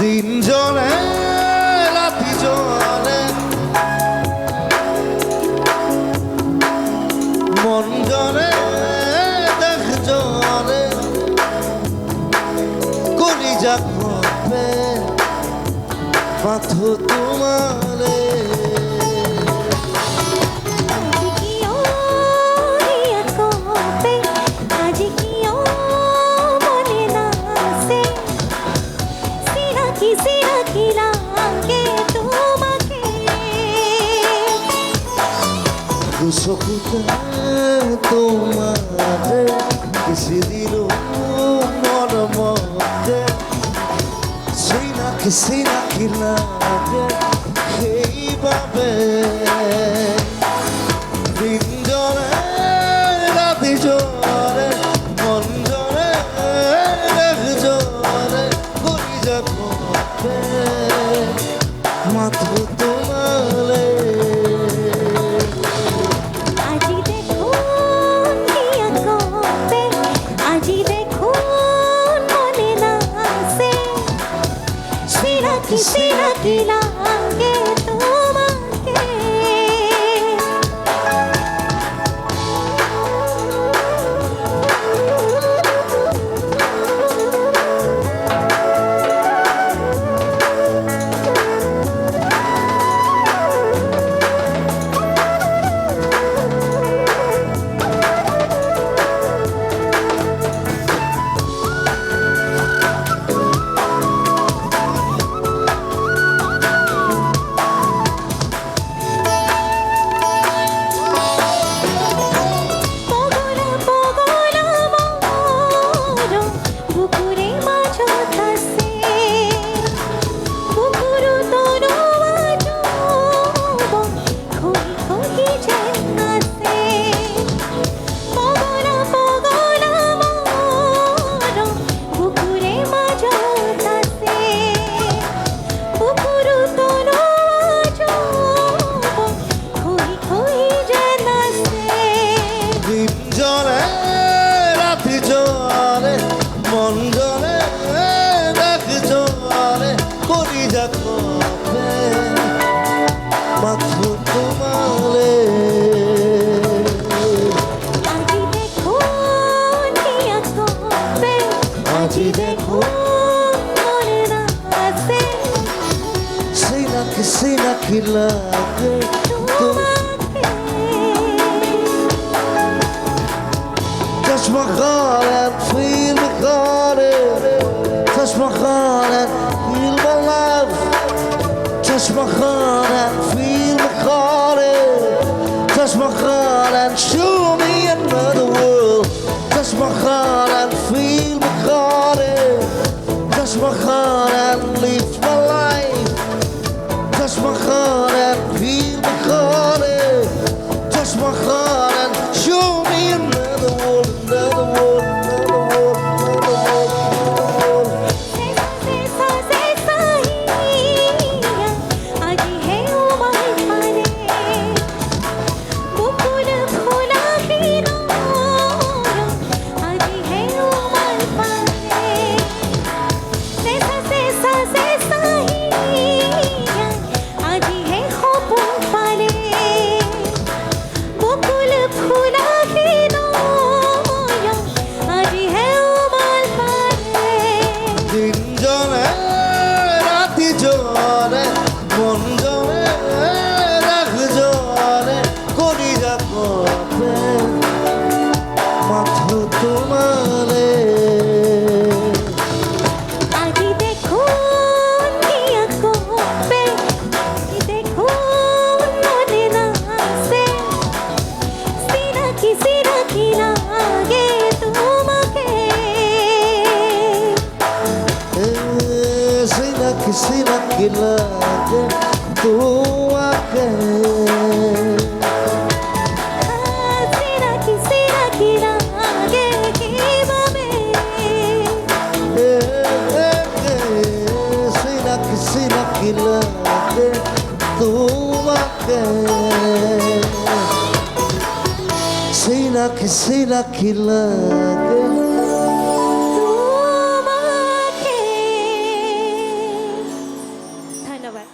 দিন জলে রাতি জলে। মন জলে দেখ জলে। কলি যাক পাথর তোমারে সখুতা তোমার কিসি দিল মর মধ্যে সিনা কিসি রাখিলা কিসে নাকি লাগে Fatih'de kullarına sen Sıynak sıynak yıllardır Kaçma kalen fil kalen Kaçma kalen fil ballar Kaçma kalen fil kalen Kaçma kalen show me another world. Touch my heart. for heart and live for किसी न खिला के तू आके গিলাতে তোমাকে। সেই রাখি সেই রাখি লাগে। ধন্যবাদ।